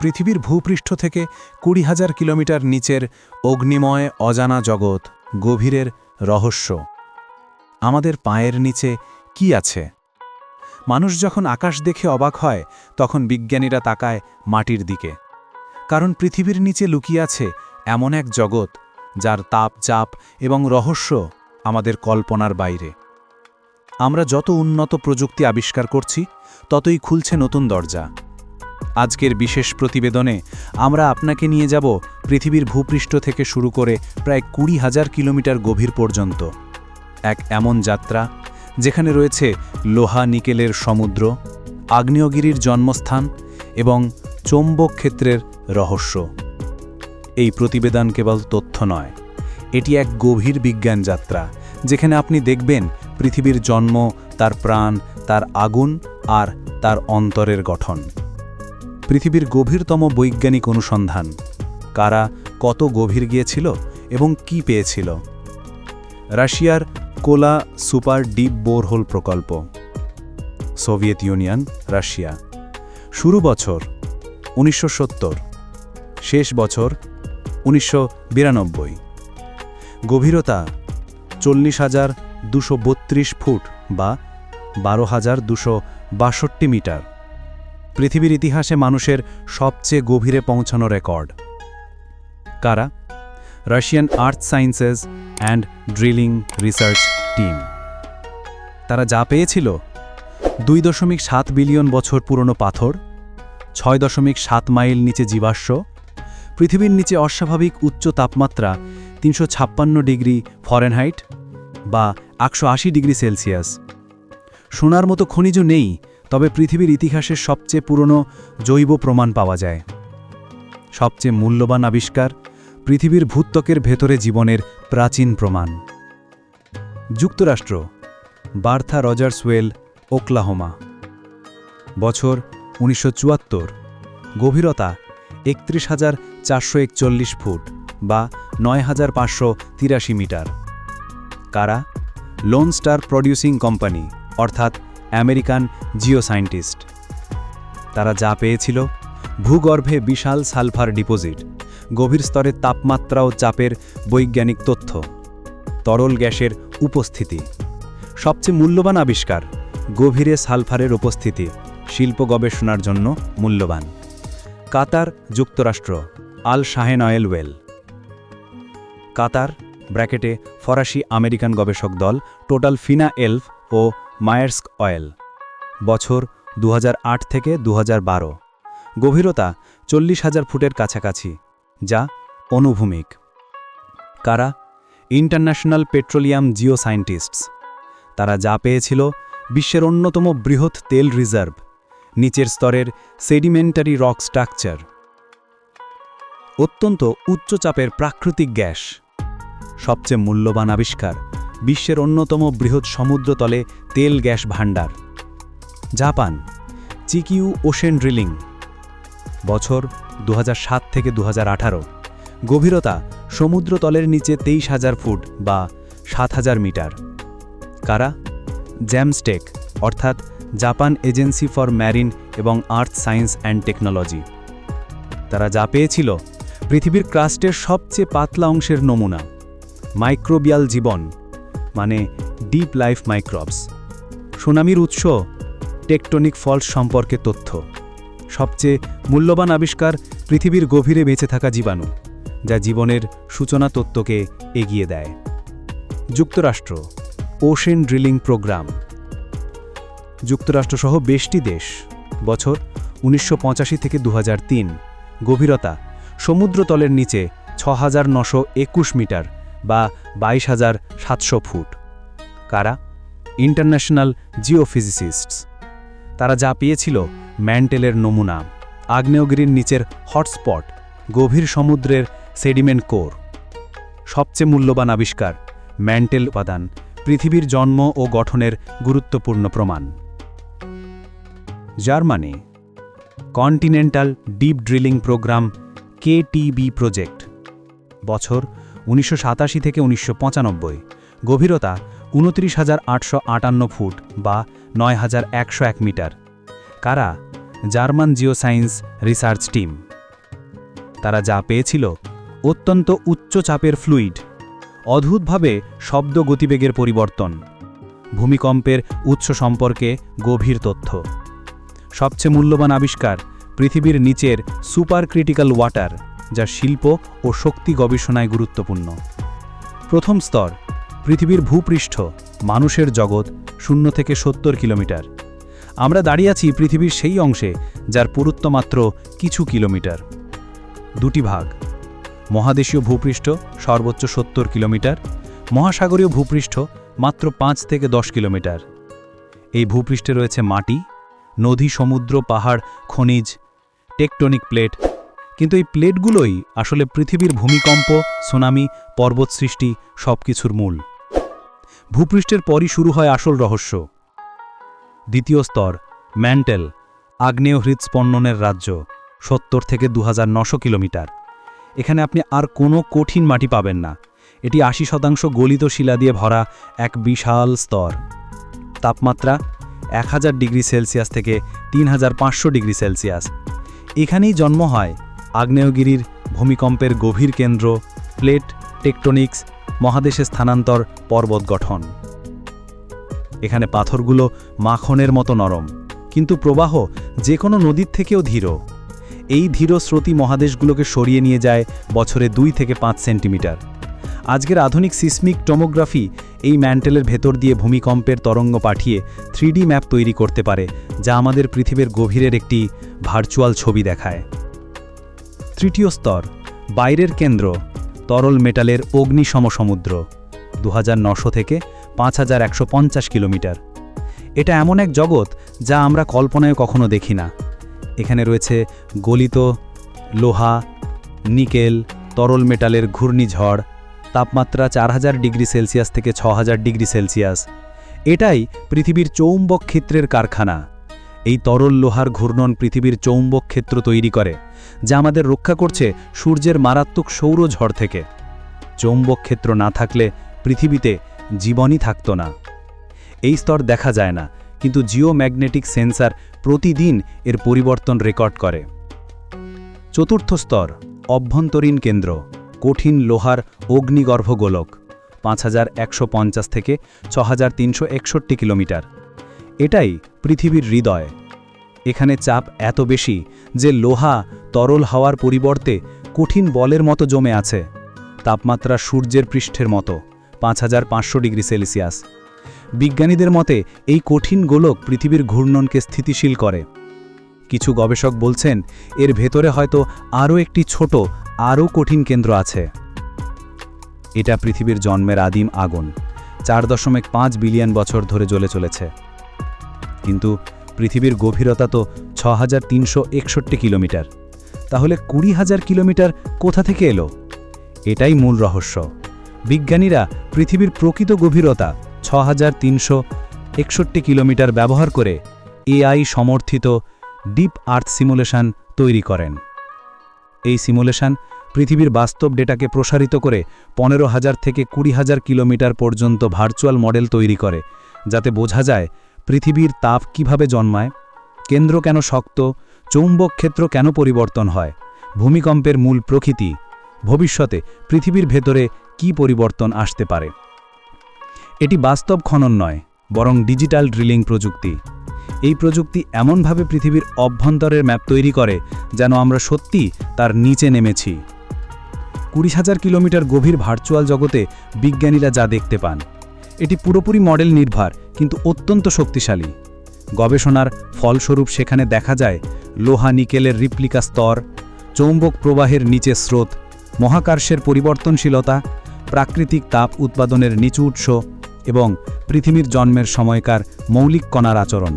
পৃথিবীর ভূপৃষ্ঠ থেকে কুড়ি হাজার কিলোমিটার নিচের অগ্নিময় অজানা জগৎ গভীরের রহস্য। আমাদের পায়ের নিচে কি আছে? মানুষ যখন আকাশ দেখে অবাক হয়, তখন বিজ্ঞানীরা তাকায় মাটির দিকে। কারণ পৃথিবীর নিচে লুকিয়ে আছে এমন এক জগৎ, যার তাপ, চাপ এবং রহস্য আমাদের কল্পনার বাইরে। আমরা যত উন্নত প্রযুক্তি আবিষ্কার করছি, ততই খুলছে নতুন দরজা। আজকের বিশেষ প্রতিবেদনে আমরা আপনাকে নিয়ে যাব পৃথিবীর ভূপৃষ্ঠ থেকে শুরু করে প্রায় কুড়ি হাজার কিলোমিটার গভীর পর্যন্ত। এক এমন যাত্রা, যেখানে রয়েছে লোহা নিকেলের সমুদ্র, আগ্নেয়গিরির জন্মস্থান এবং চৌম্বক ক্ষেত্রের রহস্য। এই প্রতিবেদন কেবল তথ্য নয়, এটি এক গভীর বিজ্ঞান যাত্রা, যেখানে আপনি দেখবেন পৃথিবীর জন্ম, তার প্রাণ, তার আগুন আর তার অন্তরের গঠন। পৃথিবীর গভীরতম বৈজ্ঞানিক অনুসন্ধান। কারা কত গভীর গিয়েছিল এবং কি পেয়েছিল? রাশিয়ার কোলা সুপার ডিপ বোরহোল প্রকল্প। Soviet Union, Russia. শুরু বছর, উনিশশো সত্তর। শেষ বছর, উনিশশো বিরানব্বই। গভীরতা, চল্লিশ হাজার দুশো ফুট বা বারো হাজার দুশো বাষট্টি মিটার। পৃথিবীর ইতিহাসে মানুষের সবচেয়ে গভীরে পৌঁছানো রেকর্ড। কারা? Russian earth sciences and drilling research team তারা যা পেয়েছিল? দুই দশমিক সাত বিলিয়ন বছর পুরনো পাথর, ছয় দশমিক সাত মাইল নিচে জীবাশ্ম, পৃথিবীর নিচে অস্বাভাবিক উচ্চ তাপমাত্রা তিনশো ছাপ্পান্ন ডিগ্রি ফরেনহাইট বা একশো আশি ডিগ্রি সেলসিয়াস সোনার মতো খনিজ নেই তবে পৃথিবীর ইতিহাসের সবচেয়ে পুরনো জৈব প্রমাণ পাওয়া যায়। সবচেয়ে মূল্যবান আবিষ্কার পৃথিবীর ভূত্বকের ভেতরে জীবনের প্রাচীন প্রমাণ। যুক্তরাষ্ট্র, বার্থা রজার্সওয়েল, ওকলাহোমা। বছর উনিশশো চুয়াত্তর, গভীরতা একত্রিশ হাজার চারশো একচল্লিশ ফুট বা নয় হাজার পাঁচশো তিরাশি মিটার। কারা? লোন স্টার প্রডিউসিং কোম্পানি অর্থাৎ আমেরিকান জিও সায়েন্টিস্ট তারা যা পেয়েছিল, ভূগর্ভে বিশাল সালফার ডিপোজিট, গভীর স্তরের তাপমাত্রা ও চাপের বৈজ্ঞানিক তথ্য, তরল গ্যাসের উপস্থিতি। সবচেয়ে মূল্যবান আবিষ্কার, গভীরে সালফারের উপস্থিতি, শিল্প গবেষণার জন্য মূল্যবান। কাতার যুক্তরাষ্ট্র, Al Shaheen oil well. Qatar, ব্র্যাকেটে, ফরাসি আমেরিকান গবেষক দল, টোটাল ফিনা এলফ ও মায়ার্স্ক অয়েল, বছর দু হাজার আট থেকে দু হাজার বারো। গভীরতা চল্লিশ হাজার ফুটের কাছাকাছি, যা অনুভূমিক। কারা? ইন্টারন্যাশনাল পেট্রোলিয়াম জিও সায়েন্টিস্টস তারা যা পেয়েছিল, বিশ্বের অন্যতম বৃহৎ তেল রিজার্ভ, নিচের স্তরের সেডিমেন্টারি রক স্ট্রাকচার। অত্যন্ত উচ্চচাপের প্রাকৃতিক গ্যাস, সবচেয়ে মূল্যবান আবিষ্কার। বিশ্বের অন্যতম বৃহৎ সমুদ্রতলে তেল গ্যাস ভাণ্ডার। Japan, Chikyu ocean drilling. বছর দু হাজার সাত থেকে দু হাজার আঠারো। গভীরতা সমুদ্রতলের নিচে তেইশ হাজার ফুট বা সাত হাজার মিটার। কারা? জ্যামস্টেক, অর্থাৎ জাপান এজেন্সি ফর ম্যারিন এবং আর্থ সায়েন্স অ্যান্ড টেকনোলজি। তারা যা পেয়েছিল, পৃথিবীর ক্রাস্টের সবচেয়ে পাতলা অংশের নমুনা। মাইক্রোবিয়াল জীবন। মানে ডিপ লাইফ মাইক্রবস সুনামির উৎস টেকটনিক ফল্ট সম্পর্কে তথ্য। সবচেয়ে মূল্যবান আবিষ্কার পৃথিবীর গভীরে বেঁচে থাকা জীবাণু, যা জীবনের সূচনা তত্ত্বকে এগিয়ে দেয়। যুক্তরাষ্ট্র ওশেন ড্রিলিং প্রোগ্রাম যুক্তরাষ্ট্রসহ বেশটি দেশ, বছর উনিশশো পঁচাশি থেকে দু হাজার তিন। গভীরতা, সমুদ্রতলের নিচে ছ মিটার। বা বাইশ হাজার সাতশো ফুট। কারা? International geophysicists. তারা যা পেয়েছিল ম্যান্টেলের নমুনা, আগ্নেয়গিরির নিচের হটস্পট, গভীর সমুদ্রের সেডিমেন্ট কোর। সবচেয়ে মূল্যবান আবিষ্কার, ম্যান্টেল উপাদান, পৃথিবীর জন্ম ও গঠনের গুরুত্বপূর্ণ প্রমাণ। Germany, continental deep drilling programme KTB project. বছর উনিশশো সাতাশি থেকে উনিশশো পঁচানব্বই। গভীরতা উনত্রিশ হাজার আটশো আটান্ন ফুট বা নয় হাজার একশো এক মিটার। কারা? German geoscience research team. তারা যা পেয়েছিল অত্যন্ত উচ্চ চাপের ফ্লুইড, অদ্ভুতভাবে শব্দ গতিবেগের পরিবর্তন, ভূমিকম্পের উৎস সম্পর্কে গভীর তথ্য। সবচেয়ে মূল্যবান আবিষ্কার পৃথিবীর নিচের সুপার ক্রিটিক্যাল ওয়াটার। যা শিল্প ও শক্তি গবেষণায় গুরুত্বপূর্ণ। প্রথম স্তর, পৃথিবীর ভূপৃষ্ঠ, মানুষের জগৎ, শূন্য থেকে সত্তর কিলোমিটার। আমরা দাঁড়িয়ে আছি পৃথিবীর সেই অংশে যার পুরুত্ব মাত্র কিছু কিলোমিটার। দুটি ভাগ, মহাদেশীয় ভূপৃষ্ঠ সর্বোচ্চ সত্তর কিলোমিটার, মহাসাগরীয় ভূপৃষ্ঠ মাত্র পাঁচ থেকে দশ কিলোমিটার। এই ভূপৃষ্ঠে রয়েছে মাটি, নদী, সমুদ্র, পাহাড়, খনিজ, টেকটনিক প্লেট কিন্তু এই প্লেটগুলোই আসলে পৃথিবীর ভূমিকম্প, সুনামি পর্বত সৃষ্টি সবকিছুর মূল। ভূপৃষ্ঠের পরই শুরু হয় আসল রহস্য। দ্বিতীয় স্তর, ম্যান্টেল আগ্নেয় হৃদস্পন্দনের রাজ্য, সত্তর থেকে দুই হাজার নয়শো কিলোমিটার। এখানে আপনি আর কোনো কঠিন মাটি পাবেন না। এটি আশি শতাংশ গলিত শিলা দিয়ে ভরা এক বিশাল স্তর। তাপমাত্রা এক হাজার ডিগ্রি সেলসিয়াস থেকে তিন হাজার পাঁচশো ডিগ্রি সেলসিয়াস। এখানেই জন্ম হয় আগ্নেয়গিরির ভূমিকম্পের গভীর কেন্দ্র, প্লেট, টেকটনিক্স, মহাদেশে স্থানান্তর, পর্বত গঠন। এখানে পাথরগুলো মাখনের মতো নরম, কিন্তু প্রবাহ যে কোনো নদীর থেকেও ধীর। এই ধীর স্রোতী মহাদেশগুলোকে সরিয়ে নিয়ে যায় বছরে দুই থেকে পাঁচ সেন্টিমিটার। আজকের আধুনিক সিসমিক টোমোগ্রাফি এই ম্যান্টেলের ভেতর দিয়ে ভূমিকম্পের তরঙ্গ পাঠিয়ে থ্রিডি ম্যাপ তৈরি করতে পারে, যা আমাদের পৃথিবীর গভীরের একটি ভার্চুয়াল ছবি দেখায়। তৃতীয় স্তর, বাইরের কেন্দ্র, তরল মেটালের অগ্নিসম সমুদ্র দু থেকে পাঁচ হাজার একশো পঞ্চাশ কিলোমিটার। এটা এমন এক জগৎ যা আমরা কল্পনায় কখনো দেখি না। এখানে রয়েছে গলিত, লোহা, নিকেল, তরল মেটালের ঘূর্ণিঝড়, তাপমাত্রা চার হাজার ডিগ্রি সেলসিয়াস থেকে ছ ডিগ্রি সেলসিয়াস। এটাই পৃথিবীর চৌম্বক ক্ষেত্রের কারখানা। এই তরল লোহার ঘূর্ণন পৃথিবীর চৌম্বক ক্ষেত্র তৈরি করে। যা আমাদের রক্ষা করছে সূর্যের মারাত্মক সৌরঝড় থেকে। চৌম্বক ক্ষেত্র না থাকলে পৃথিবীতে জীবনই থাকত না। এই স্তর দেখা যায় না, কিন্তু জিওম্যাগনেটিক সেন্সার প্রতিদিন এর পরিবর্তন রেকর্ড করে। চতুর্থ স্তর, অভ্যন্তরীণ কেন্দ্র, কঠিন লোহার অগ্নিগর্ভ গোলক, পাঁচ হাজার একশো পঞ্চাশ থেকে ছ কিলোমিটার। এটাই পৃথিবীর হৃদয়। এখানে চাপ এত বেশি যে লোহা তরল হওয়ার পরিবর্তে কঠিন বলের মতো জমে আছে। তাপমাত্রা সূর্যের পৃষ্ঠের মতো, পাঁচ হাজার পাঁচশো ডিগ্রি সেলসিয়াস। বিজ্ঞানীদের মতে, এই কঠিন গোলক পৃথিবীর ঘূর্ণনকে স্থিতিশীল করে। কিছু গবেষক বলছেন, এর ভেতরে হয়তো আরও একটি ছোট, আরও কঠিন কেন্দ্র আছে। এটা পৃথিবীর জন্মের আদিম আগুন, চার দশমিক পাঁচ বিলিয়ন বছর ধরে জ্বলে চলেছে। কিন্তু পৃথিবীর গভীরতা তো ছ হাজার কিলোমিটার। তাহলে কুড়ি হাজার কিলোমিটার কোথা থেকে এলো? এটাই মূল রহস্য। বিজ্ঞানীরা পৃথিবীর প্রকৃত গভীরতা ছ হাজার কিলোমিটার ব্যবহার করে এআই সমর্থিত ডিপ আর্থ সিমুলেশন তৈরি করেন। এই সিমুলেশন পৃথিবীর বাস্তব ডেটাকে প্রসারিত করে পনেরো হাজার থেকে কুড়ি হাজার কিলোমিটার পর্যন্ত ভার্চুয়াল মডেল তৈরি করে, যাতে বোঝা যায় পৃথিবীর তাপ কীভাবে জন্মায়? কেন্দ্র কেন শক্ত? চৌম্বক ক্ষেত্র কেন পরিবর্তন হয়? ভূমিকম্পের মূল প্রকৃতি? ভবিষ্যতে পৃথিবীর ভেতরে কি পরিবর্তন আসতে পারে? এটি বাস্তব খনন নয়, বরং ডিজিটাল ড্রিলিং প্রযুক্তি। এই প্রযুক্তি এমনভাবে পৃথিবীর অভ্যন্তরের ম্যাপ তৈরি করে, যেন আমরা সত্যি তার নিচে নেমেছি। কুড়ি হাজার কিলোমিটার গভীর ভার্চুয়াল জগতে বিজ্ঞানীরা যা দেখতে পান এটি পুরোপুরি মডেল নির্ভর, কিন্তু অত্যন্ত শক্তিশালী। গবেষণার ফলস্বরূপ সেখানে দেখা যায়, লোহা নিকেলের রিপ্লিকা স্তর, চৌম্বক প্রবাহের নিচে স্রোত মহাকার্ষের পরিবর্তনশীলতা, প্রাকৃতিক তাপ উৎপাদনের নিচু উৎস এবং পৃথিবীর জন্মের সময়কার মৌলিক কণার আচরণ।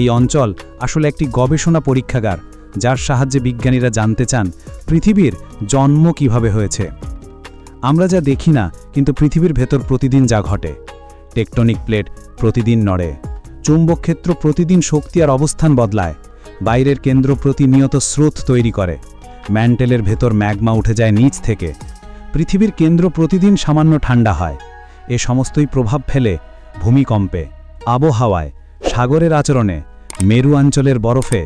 এই অঞ্চল আসলে একটি গবেষণা পরীক্ষাগার, যার সাহায্যে বিজ্ঞানীরা জানতে চান পৃথিবীর জন্ম কীভাবে হয়েছে। আমরা যা দেখি না, কিন্তু পৃথিবীর ভেতর প্রতিদিন যা ঘটে। টেকটনিক প্লেট প্রতিদিন নড়ে। চুম্বক ক্ষেত্র প্রতিদিন শক্তি আর অবস্থান বদলায়। বাইরের কেন্দ্র প্রতিনিয়ত স্রোত তৈরি করে। ম্যান্টেলের ভেতর ম্যাগমা উঠে যায় নিচ থেকে। পৃথিবীর কেন্দ্র প্রতিদিন সামান্য ঠান্ডা হয়। এ সমস্তই প্রভাব ফেলে ভূমিকম্পে, আবহাওয়ায়, সাগরের আচরণে, মেরু অঞ্চলের বরফে,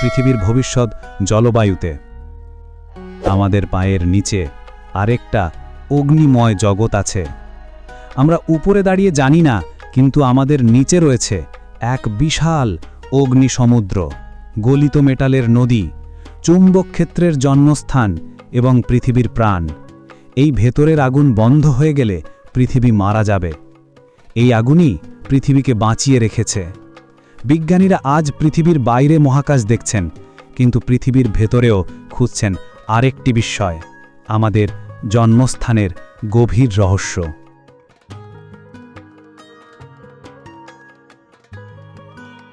পৃথিবীর ভবিষ্যৎ জলবায়ুতে। আমাদের পায়ের নিচে আরেকটা অগ্নিময় জগৎ আছে। আমরা উপরে দাঁড়িয়ে জানি না, কিন্তু আমাদের নিচে রয়েছে এক বিশাল অগ্নি সমুদ্র গলিত মেটালের নদী, চুম্বক ক্ষেত্রের জন্মস্থান এবং পৃথিবীর প্রাণ। এই ভেতরের আগুন বন্ধ হয়ে গেলে পৃথিবী মারা যাবে। এই আগুনই পৃথিবীকে বাঁচিয়ে রেখেছে। বিজ্ঞানীরা আজ পৃথিবীর বাইরে মহাকাশ দেখছেন, কিন্তু পৃথিবীর ভেতরেও খুঁজছেন আরেকটি বিস্ময়, আমাদের জন্মস্থানের গভীর রহস্য।